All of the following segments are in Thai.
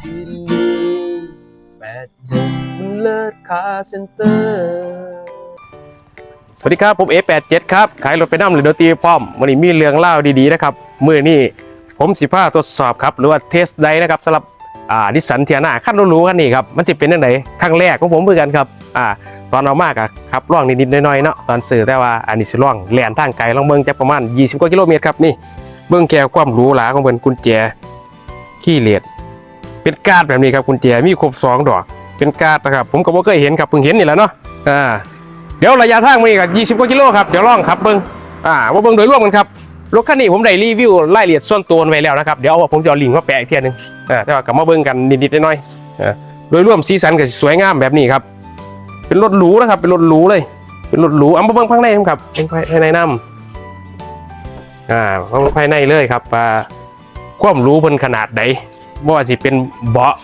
ที่นี่แปดเจ็ดเลิศคาเซ็นเตอร์สวัสดีครับ ผม A87 ครับ ขายรถไปน้ำหรือดนตรีพร้อมวันนี้มีเรื่องเล่าดีๆนะครับมื่อนี้ผมสิพาทดสอบครับ หรือว่าเทสไดนะครับสำหรับอ่านิสสันเทียนาขั้นรู้ๆคันนี้ครับ มันจะเป็นยังไงครั้งแรกของผมเหมือนกันครับอ่าตอนเอามากอะครับล่องนิดๆหน่อยๆเนาะตอนซื้อแต่ว่าอันนี้สิล่องแลนทางไกลลองเบิ่งจากประมาณ 20 กว่ากิโลเมตรครับนี่เบิ่งแก้วความหรูหราของเพิ่นกุญแจขี้เหล็ด เป็นการ์ดแบบนี้ครับกุญแจมีครบสองดอก เป็นการ์ดนะครับ ผมก็บ่เคยเห็นครับเพิ่งเห็นนี่แหละเนาะอ่าเดี๋ยวระยะทางมันก็20กว่ากิโลครับเดี๋ยวลองขับเบิ้งอ่าว่าเบิ้งโดยรวมกันครับรถคันนี้ผมได้รีวิวรายละเอียดส่วนตัวไว้แล้วนะครับเดี๋ยวผมจะเอาลิงก์มาแปะอีกเทียหนึงอ่าแต่ว่ากลับมาเบิ้งกันนิดๆน่อยๆอ่าโดยรวมสีสันก็สวยงามแบบนี้ครับ เป็นรถหรูนะครับ เป็นรถหรูเลยเป็นรถหรูเอามาเบิ้งภายในครับเป็นภายในน้ำอ่าเบิ่งภายในเลยครับว่าความหรู้เพิ่นขนาดใด บ่ว่าสิเป็นเบาะ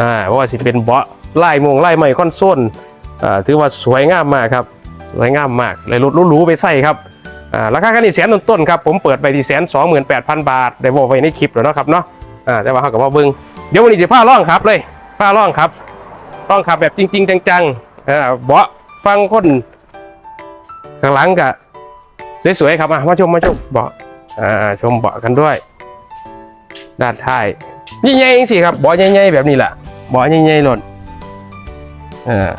อ่าบ่ว่าสิเป็นเบาะลายมงลายไม้คอนโซลอ่าถือว่าสวยงามมากครับสวยงามมากเลยรถหรูๆไปใส่ครับอ่าราคาคันนี้แสนต้นๆครับผมเปิดไปที่แสนสองหมื่นแปดพันบาทได้บอกไว้ในคลิปแล้วเนาะครับเนาะอ่าแต่ว่าเขากับว่าเบิ้งเดี๋ยววันนี้จะพาล่องครับเลยพาล่องครับล่องขับแบบจริง ๆ จังๆอ่าเบาะฟังคนข้างหลังกะสวยๆครับอะมาชมมาชมเบาะอ่าชมเบาะกันด้วย ด้านท้าย ใหญ่ๆสิครับเบาะใหญ่ๆแบบนี้แหละเบาะใหญ่ๆหล่นอ่า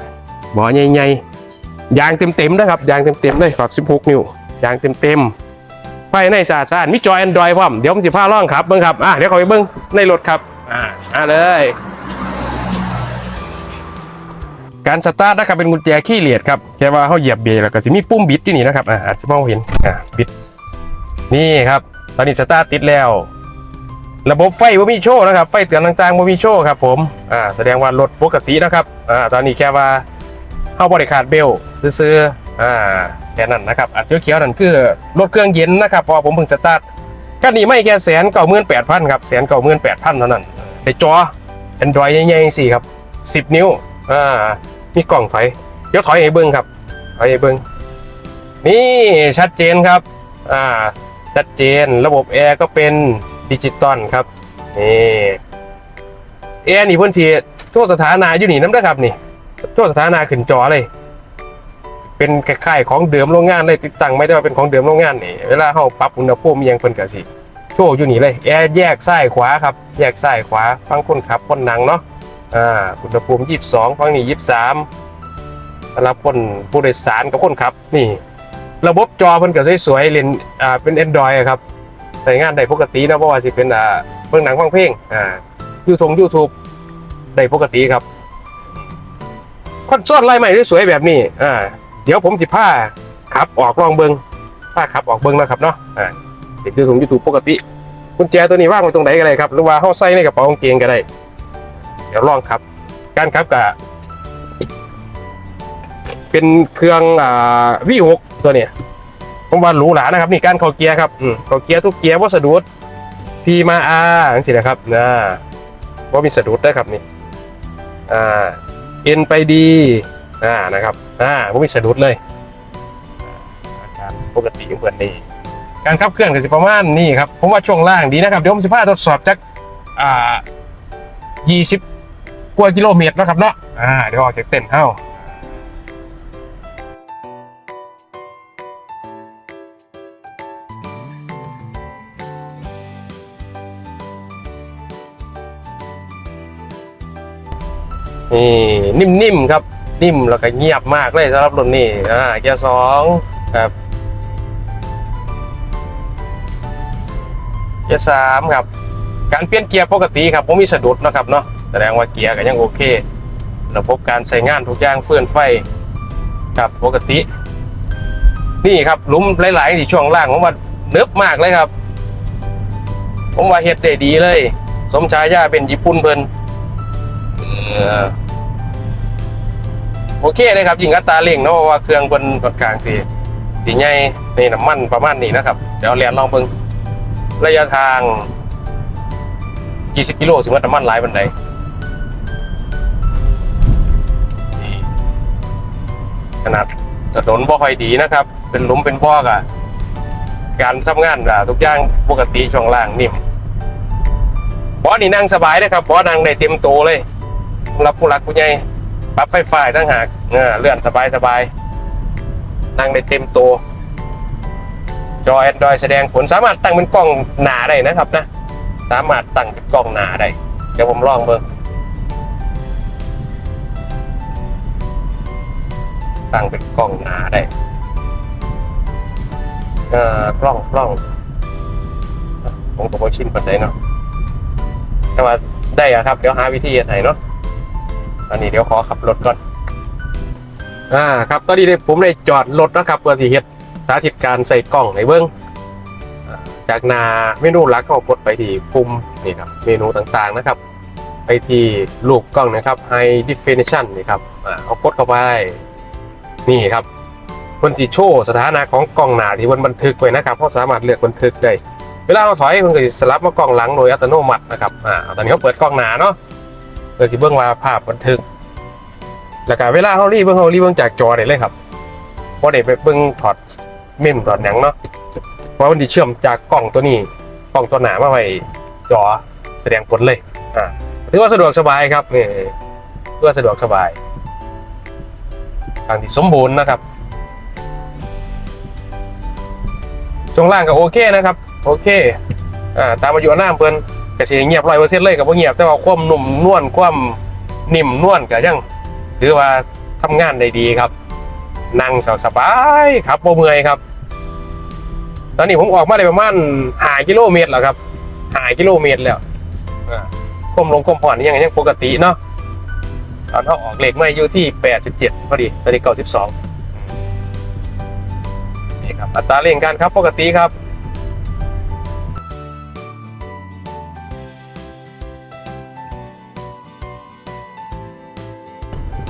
หมอใหญ่ๆยางเต็มๆนะครับยางเต็มๆเลยขอด16นิ้วยางเต็มๆภายในสะอาดมีจอ Android พร้อมเดี๋ยวผมจะพาล่องครับเบิ้งครับอะเดี๋ยวขอไปเบิ้งในรถครับอ่ามาเลยการสตาร์ทนะครับเป็นกุญแจขี้เหลียดครับแค่ว่าเขาเหยียบเบรกแล้วก็สิมีปุ่มบิดที่นี่นะครับอ่าอาจจะมองเห็นอ่าบิดนี่ครับ ตอนนี้สตาร์ทติดแล้ว ระบบไฟว่ามีโชว์นะครับ ไฟเตือนต่างๆว่ามีโชว์ครับผมอ่าแสดงว่ารถปกตินะครับอ่าตอนนี้แค่ว่าเข้าบริการเบลซื้อๆอ่าแค่นั้นนะครับอันเขียวๆนั่นคือรถเครื่องเย็นนะครับพอผมเพิ่งสตาร์ทคันนี้ไม่แค่แสนเก้าหมื่นแปดพันครับแสนเก้าหมื่นแปดพันเท่านั้นในจอ Android ใหญ่ๆสิครับสิบนิ้วอ่ามีกล่องถอยเดี๋ยวถอยให้เบิ้งครับถอยให้เบิ้งนี่ชัดเจนครับอ่าชัดเจนระบบแอร์ก็เป็น ดิจิตอลครับนี่แอร์นี่เพิ่นสิโชว์สถานะอยู่นี่น้ำเด้ครับนี่โชว์สถานะขึ้นจอเลย เป็นคล้ายๆของเดิมโรงงานเลยติดตั้งไม่ได้ว่าเป็นของเดิมโรงงานนี่เวลาเฮาปรับอุณหภูมิยังเพิ่นก็สิโชว์อยู่นี่เลยแอร์แยกซ้ายขวาครับ แยกซ้ายขวาฟังคนขับคนนั่งเนาะอ่าอุณหภูมิ 22ฟังนี่23สำหรับคนผู้โดยสารกับคนขับนี่ ระบบจอเพิ่นก็สวยๆเล่นอ่าเป็น Android อะครับ ใช้งานได้ปกตินะเพราะว่าสิเป็นอ่าเบิ่งหนังฟังเพลงอ่ายูทงยูทูบได้ปกติครับคอนโซลไล่ใหม่สวยๆแบบนี้อ่าเดี๋ยวผมสิผ้าขับออกลองเบิงผ้าขับออกเบิงนะครับเนาะอ่าเด็กยูทงยูทูบปกติกุญแจตัวนี้ว่างไว้ตรงไหนก็ได้ครับหรือว่าเฮาใส่ในกระเป๋ากางเกงก็ได้ เดี๋ยวลองครับ การขับกับเป็นเครื่องอ่า V6 ตัวเนี้ย ผมว่าหรูหรานะครับนี่การเข้าเกียร์ครับอืมเข้าเกียร์ทุกเกียร์ว่าสะดุดพีมาอาจังสินะครับนะว่ามีสะดุดได้ครับนี่อ่าเอ็นไปดีอ่านะครับอ่าว่ามีสะดุดเลยอาการปกติของเพื่อนนี่การขับเคลื่อนก็จะประมาณนี้ครับผมว่าช่วงล่างดีนะครับเดี๋ยวผมจะพาทดสอบจากอ่า20กว่ากิโลเมตรนะครับเนาะอ่าเดี๋ยวออกจากเต้นเฮ้า นี่นิ่มๆครับ นิ่มแล้วก็เงียบมากเลยสำหรับรถนี่อ่าเกียร์สองครับเกียร์สามครับการเปลี่ยนเกียร์ปกติครับผมมีสะดุดนะครับเนาะแสดงว่าเกียร์ก็ยังโอเคระบบการใช้งานทุกอย่างเฟื่อนไฟครับปกติ นี่ครับลุมหลายๆที่ช่วงล่างผมว่าเนิบมากเลยครับ ผมว่าเฮ็ดได้ดีเลย สมชายาเป็นญี่ปุ่นเพิ่นเออ โอเคเลยครับยิงอัตราเร่งเนาะเพราะว่าเครื่องบนกดกลางสีสีใหญ่นี่น้ำมันประมาณนี้นะครับ เดี๋ยวเรียนลองเบิ่งระยะทาง 20 กิโลสิว่าน้ำมันหลายบันไดขนาดถนนบ่ค่อยดีนะครับ เป็นหลุมเป็นบ่อกะการทำงานอะทุกอย่างปกติช่วงล่างนิ่มบออนี่นั่งสบายนะครับเบาะนั่งได้เต็มโตเลยสำหรับผู้หลักผู้ใหญ่ ปรับไฟฟ้าตั้งหากเออเลื่อนสบายสบายนั่งได้เต็มโตวจอ Android แสดงผลสามารถตั้งเป็นกล้องหนาได้นะครับนะ สามารถตั้งเป็นกล้องหนาได้ เดี๋ยวผมลองเบิ่งตั้งเป็นกล้องหนาได้เอ่อกล้องกล้องผมก็บ่ชินปันใดเนาะแต่ว่าได้อะครับ เดี๋ยวหาวิธีเฮ็ดให้เนาะ อันนี้เดี๋ยวขอขับรถก่อน อ่าครับ ตอนนี้เนี่ยผมได้จอดรถนะครับเพื่อสิเฮ็ดสาธิตการใส่กล้องในเบิ้งอ่าจากนาเมนูหลักก็กดไปที่ปุ่มนี่ครับเมนูต่างๆนะครับ ไปที่ลูกกล้องนะครับ High Definition นี่ครับอ่าเอากดเข้าไปนี่ครับเพิ่นสิโชว์สถานะของกล้องหน้าที่มันบันทึกไว้นะครับเขาสามารถเลือกบันทึกได้เวลาเราถอยมันก็สิสลับมากล้องหลังโดยอัตโนมัตินะครับอ่าตอนนี้เขาเปิดกล้องหน้าเนาะ เพื่อสิเบิ่งว่าภาพบันทึก แล้วก็เวลาเขารีเบิ่งเขารีเบิ่งจากจอได้เลยครับบ่ได้ไปเบิ่งถอดเมมถอดหยังเนาะเพราะมันสิเชื่อมจากกล้องตัวนี้กล้องตัวหนามาไว้จอแสดงผลเลยอ่าถือว่าสะดวกสบายครับนี่ถือว่าสะดวกสบายทางที่สมบูรณ์นะครับช่วงล่างก็โอเคนะครับ โอเคอ่าตามอายุอานาเพิ่น ก็สิเงียบร้อยเปอร์เซ็นต์เลยกับบ่เงียบแต่ว่าความนุ่มนวลความนิ่มนวลก็ยังถือว่าทำงานได้ดีครับ นั่งสบายครับบ่เมื่อยครับ ตอนนี้ผมออกมาได้ประมาณ5กิโลเมตรแล้วครับ5กิโลเมตรแล้วอ่าความลงความผ่อนยังยังปกติเนาะตอนเขาออกเหลขไม่อยู่ที่87พอดีตอนนี้92นี่ครับอัตราเร่งการครับปกติครับ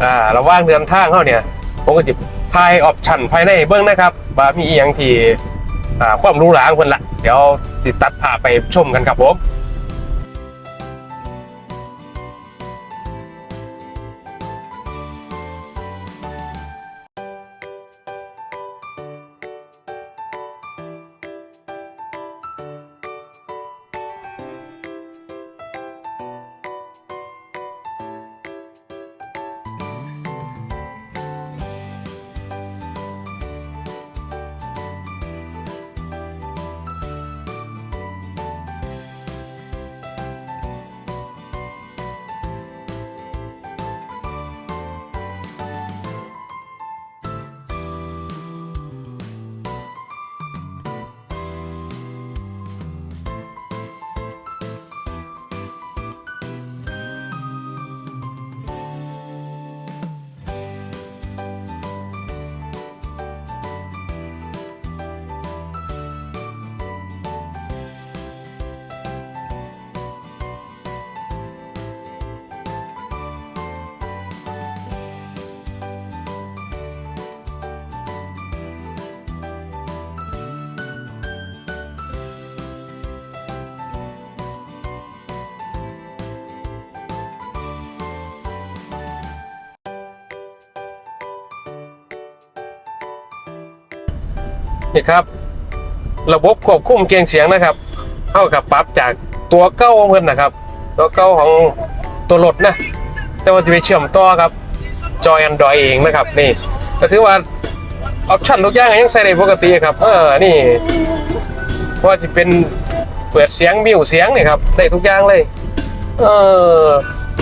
อ่าระหว่างเดินทางเขาเนี่ยผมก็จะทายออปชั่นภายในเบื้องนะครับว่ามีอีหยังที่อ่าความรู้หลางคนละเดี๋ยวติดตัดพาไปชมกันครับผม นี่ครับ ระบบควบคุมเกียงเสียงนะครับเท่ากับปรับจากตัวเก้าของเพิ่นนะครับ ตัวเก้าของตัวรถนะ แต่ว่าจะไปเชื่อมต่อครับจอ Android เองนะครับนี่ก็ถือว่าออปชั่นทุกอย่างยังใส่ได้ปกติครับ เออนี่ว่าจะเป็นเปิดเสียงมิวเสียงนี่ครับได้ทุกอย่างเลย เออ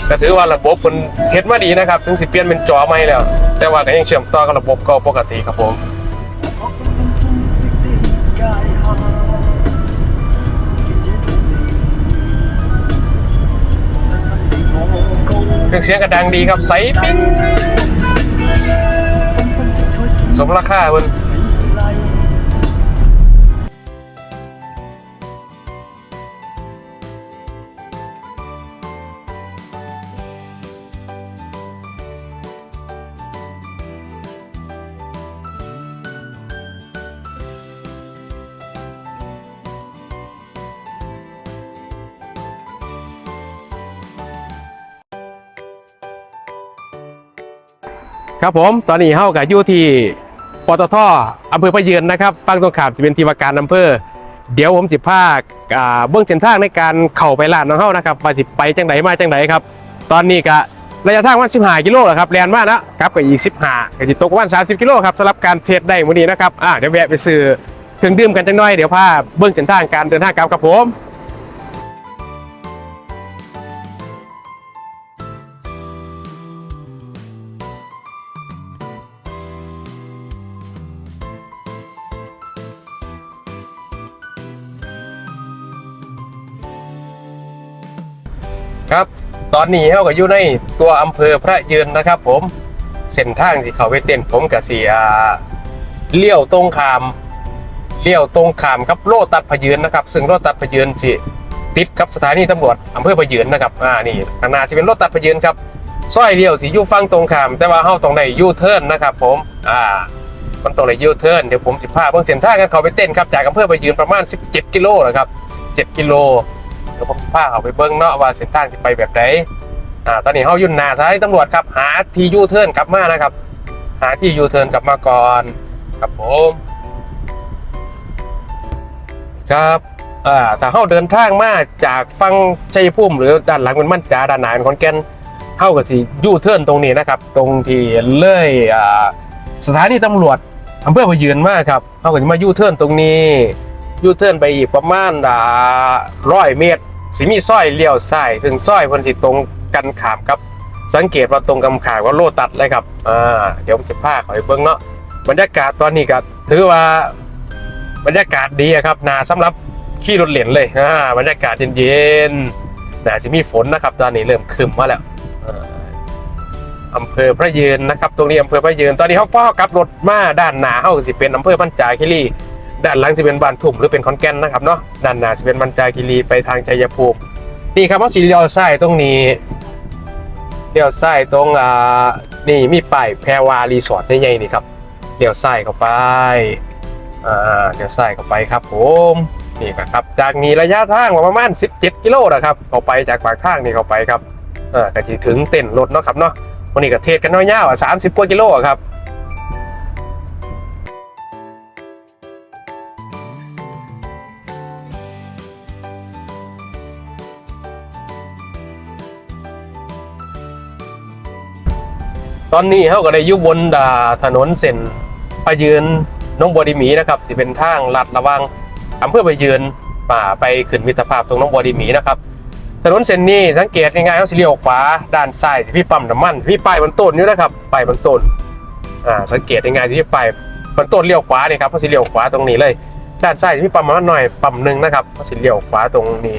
ก็ถือว่าระบบมันเฮ็ดมาดีนะครับ ถึงสิเปลี่ยนเป็นจอใหม่แล้ว แต่ว่าก็ยังเชื่อมต่อกับระบบเก็ปกติครับผม เครื่องเสียงก็ดังดีครับใสปิ้งสมราคาเพิ่น ครับผมตอนนี้เฮากับยู่ที่ปตทอำเภอพะเยือนนะครับฝั่งตรงขามจะเป็นทีวาการอำเภอ เดี๋ยวผมสิพาอ่าเบื้องเส้นทางในการเข้าไปลาดน้องเฮานะครับว่าสิไปจังไดมาจังไดครับ ตอนนี้ก็ระยะทางวัน15กิโลแล้วครับแลนมานะครับก็อีก 15ก็สิตกประมาณ30 กิโลครับสำหรับการเทรดได้มื้อนี้นะครับอ่าเดี๋ยวแวะไปซื้อเครื่องดื่มกันจังหน่อยเดี๋ยวพาเบื้องเส้นทางการเดินทางกลับครับผม ครับ ตอนนี้เขาก็อยู่ในตัวอำเภอพระยืนนะครับ ผมเส้นทางสิเขาไปเต้นผมกับเสียเลี้ยวตรงขามเลี้ยวตรงขามครับโลตัดพยืนนะครับ ซึ่งโลตัดพยืนสิติดกับสถานีตำรวจอำเภอพยืนนะครับอ่านี่ข้างหน้าจะเป็นโลตัดพยืนครับซอยเลี้ยวสิยู่ฝั่งตรงขาม แต่ว่าเฮาตรงไหนยูเทิร์นนะครับ ผมอ่ามันตรงไหนยูเทิร์นเดี๋ยวผมสิพาเบิ่งเส้นทางกันเขาไปเต้นครับจากอำเภอพยืนประมาณ 17 กิโลนะครับ17 กิโล เดี๋ยวผมพาเขาไปเบิ้งเนาะว่าเส้นทางจะไปแบบไหนอ่าตอนนี้เขายุ่นหนาสถานีตำรวจครับหาที่ยูเทิร์นกลับมานะครับ หาที่ยูเทิร์นกลับมาก่อนครับผมครับอ่าถ้าเขาเดินทางมาจากฟังชัยภูมิหรือด้านหลังเป็นมั่นจาด้านหน้าเป็นขอนแก่นเข้ากับสิยูเทิร์นตรงนี้นะครับ ตรงที่เลยอ่าสถานีตำรวจอำเภอพะยืนมากครับเขาก็จะมายูเทิร์นตรงนี้ยูเทิร์นไปอีกประมาณอ่าร้อยเมตร สิมีซอยเลี้ยวซ้ายถึงซอยเพิ่นสิตรงกันขามครับ สังเกตว่าตรงกำขามว่าโลตัดเลยครับอ่าเดี๋ยวผมจะพาเขาไปเบิ่งเนาะบรรยากาศตอนนี้ก็ถือว่าบรรยากาศดีครับนาสำหรับขี่รถเหรียญเลยอ่าบรรยากาศเย็นๆน่าจะมีฝนนะครับตอนนี้เริ่มครึมมาแล้วอำเภอพระยืนนะครับ ตรงนี้อำเภอพระยืนตอนนี้เขาพ่อกับรถมาด้านหน้าเขาสิเป็นอำเภอพันจาคิรี ด้านหลังสิเป็นบ้านทุ่มหรือเป็นขอนแก่นนะครับเนาะด้านหน้าสิเป็นบันจาคีรีไปทางชัยภูมินี่ครับว่าสีเลี้ยวซ้ายตรงนี้เลี้ยวซ้ายตรงอ่านี่มีป้ายแพรวารีสอร์ทใหญ่ๆนี่ครับเลี้ยวซ้ายเข้าไปอ่าเลี้ยวซ้ายเข้าไปครับผมนี่ครับจากนี้ระยะทางประมาณ 17 กิโลนะครับเข้าไปจากปากทางนี่เข้าไปครับเออก็จะถึงเต้นรถเนาะครับเนาะวันนี้ก็เทศกันน้อยๆอะ30กว่ากิโลครับ ตอนนี้เขาก็ได้อยู่บนดาถนนเส้นพะยืนน้องบัวดีหมีนะครับสิเป็นทางลัดระวังอำเภอพะยืนป่าไปขึ้นมิตรภาพตรงน้องบัวดีหมีนะครับถนนเส้นนี้สังเกตง่ายๆเขาสิเลี้ยวขวาด้านซ้ายที่พี่ปั๊มน้ำมันที่พี่ป้ายบนต้นอยู่นะครับป้ายบนต้นอ่าสังเกตง่ายๆที่พี่ป้ายบนต้นเลี้ยวขวานี่ครับเขาสิเลี้ยวขวาตรงนี้เลย ด้านซ้ายที่พี่ปั๊มน้ำมันหน่อยปั๊มหนึ่งนะครับเขาสิเลี้ยวขวาตรงนี้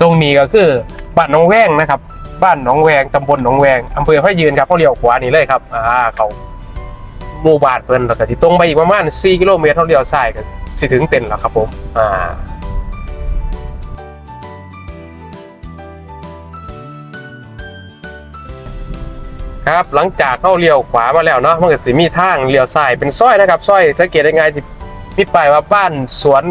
ตรงนี้ก็คือบ้านหนองแวงนะครับ บ้านหนองแวงตำบลหนองแวงอำเภอพระยืนครับเขาเลี้ยวขวานี่เลยครับอ่าเขาหมู่บ้านเพิ่นแล้วก็ที่ตรงไปอีกประมาณ4กิโลเมตรเขาเลี้ยวซ้ายก็สิถึงเต็นท์แล้วครับผมอ่าครับหลังจากเข้าเลี้ยวขวามาแล้วเนาะมันก็สิมีทางเลี้ยวซ้ายเป็นซอยนะครับซอยสังเกตได้ไงที่มีป้ายว่าบ้านสวน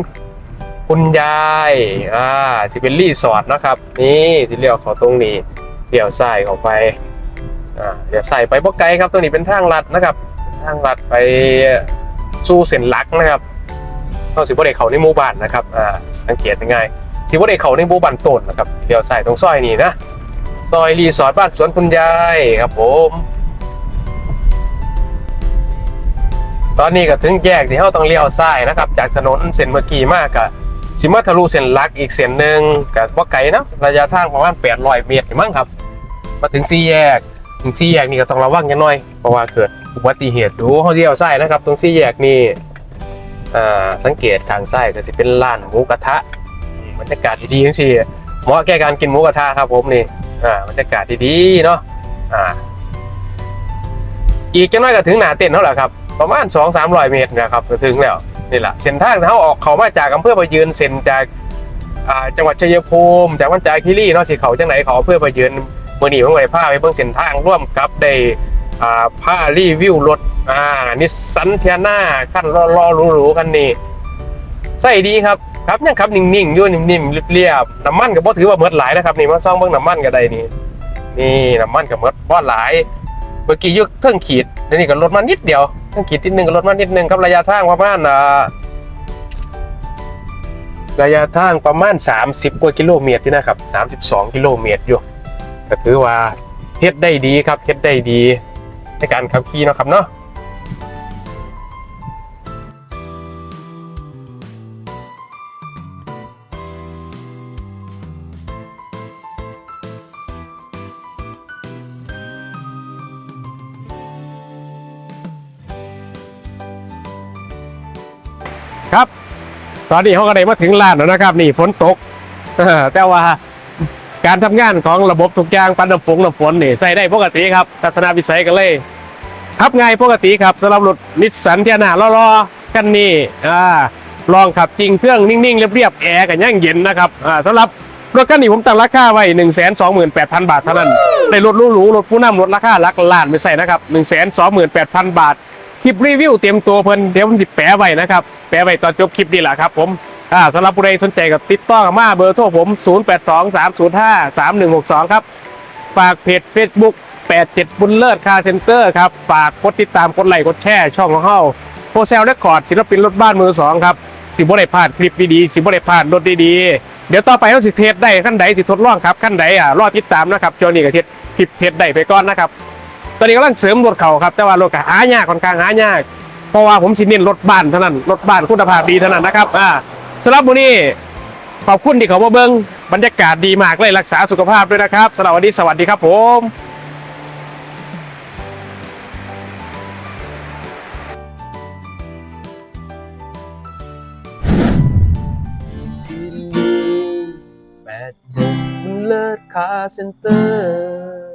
คุณยายอ่าสิเป็นรีสอร์ทนะครับ นี่ที่เลี้ยวเขาตรงนี้ เลี้ยวซ้ายเข้าไปอ่าเลี้ยวซ้ายไปบ่ไกลครับตรงนี้เป็นทางลัดนะครับทางลัดไปสู่เส้นหลักนะครับเขาสิบ่ได้เข้าในหมู่บ้านนะครับอ่าสังเกตง่ายสิบ่ได้เข้าในหมู่บ้านต้นนะครับเลี้ยวซ้ายตรงซอยนี้นะซอยรีสอร์ทบ้านสวนคุณยายครับผมตอนนี้ก็ถึงแยกที่เราต้องเลี้ยวซ้ายนะครับ จากถนนเส้นเมื่อกี้มากกะสิมาทะลุเส้นหลักอีกเส้นหนึ่งกับว่าไกลนะระยะทางประมาณ800เมตรมั้งครับ มาถึงสี่แยก ถึงสี่แยกนี่ก็ต้องระวังกันหน่อย เพราะว่าเกิดอุบัติเหตุดูเขาเลี้ยวซ้นะครับ ตรงสี่แยกนี่สังเกตทางซ้ก็สิเป็นร้านหมูกระทะอืมบรรยากาศดีๆทั้งสี่เหมาะแก่การกินหมูกระทะครับผมนี่อ่าบรรยากาศดีๆเนาะอ่าอีกจังน้อยก็ถึงหนาเต็นท์เท่าไหร่ครับประมาณ2 3 0 0 เมตรนะครับถึงแล้วนี่แหละเส้นทางที่เขาออกเขามาจากอำเภอประยืนเส้นจากจังหวัดชัยภูมิจากวันจาคีรีเนาะสิเขาจังไหนเขาอำเภอประยืน มื่อนี้เพิ่งไปพาไปเบิ่งเส้นทางร่วมกับได้อ่าผ้ารีวิวรถอ่านิสสันเทียนาขั้นรอๆหรูๆคันนี้ใส่ดีครับครับยังครับนิ่งๆอยู่นิ่มๆเรียบๆน้ำมันก็บ่ถือว่าเมิดหลายนะครับนี่มาซ่องเบิ่งน้ำมันก็ได้นี่นี่น้ำมันก็เมิดบ่หลาย เมื่อกี้ยึกเท่องขีดเดี๋ยวนี้ก็ลดมานิดเดียวเท่องขีดนิดนึงก็ลดมานิดนึงครับระยะทางประมาณอ่าระยะทางประมาณ 30 กว่ากิโลเมตรอยู่นะครับ 32 กิโลเมตรอยู่ ก็ถือว่าเฮ็ดได้ดีครับเฮ็ดได้ดีในการขับขี่เนาะครับเนาะครับ ตอนนี้เขาก็ได้มาถึงลานแล้วนะครับ นี่ฝนตกแต่ว่า การทำงานของระบบทุกอย่างปันน้ำฝงน้ำฝนนี่ใส่ได้ปกติครับทัศนวิสัยกันเลยขับง่ายปกติครับสำหรับรถนิสสันเทียนาล้อๆกันนี่อ่าลองขับจริงเครื่องนิ่งๆ เรียบๆแอร์กันย่างเย็นนะครับอ่าสำหรับรถคันนี้ผมตั้งราคาไว้1 2 8 0 0 0 บาทเท่านั้นได้รถหรูๆรถผู้นำรถราคาลักล้านไม่ใส่นะครับ1 2 8 0 0 0 บาทคลิปรีวิวเตรียมตัวเพิ่นเดี๋ยวผมสิแปะไว้นะครับแปะไว้ตอนจบคลิปนี่แหละครับผม อ่าสำหรับผู้ใดสนใจกับติดต่อกับมาเบอร์โทรผม 0823053162 ครับ ฝากเพจ Facebook 87 บุญเลิศคาเซ็นเตอร์ครับ ฝากกดติดตามกดไลค์กดแชร์ช่องของเฮาโพเซลเรคคอร์ดศิลปินรถบ้านมือสองครับ สิบ่ได้พลาดคลิปดีๆสิบ่ได้พลาดรถดีๆ เดี๋ยวต่อไปเราสิเทสได้ขั้นใดสิทดลองครับขั้นใดอะรอติดตามนะครับจอนี้กับเทสคลิปเทสได้ไปก่อนนะครับตอนนี้กำลังเสริมรถเข่าครับ แต่ว่ารถก็หายากค่อนข้างหายาก เพราะว่าผมสิเน้นรถบ้านเท่านั้นรถบ้านคุณภาพดีเท่านั้นนะครับอ่า สำหรับวันนี้ขอบคุณที่เขามาเบิ้งบรรยากาศดีมากเลยรักษาสุขภาพด้วยนะครับสำหรับวันนี้สวัสดีครับผมที่นี่แปดเจ็ดเลิศคาเซ็นเตอร์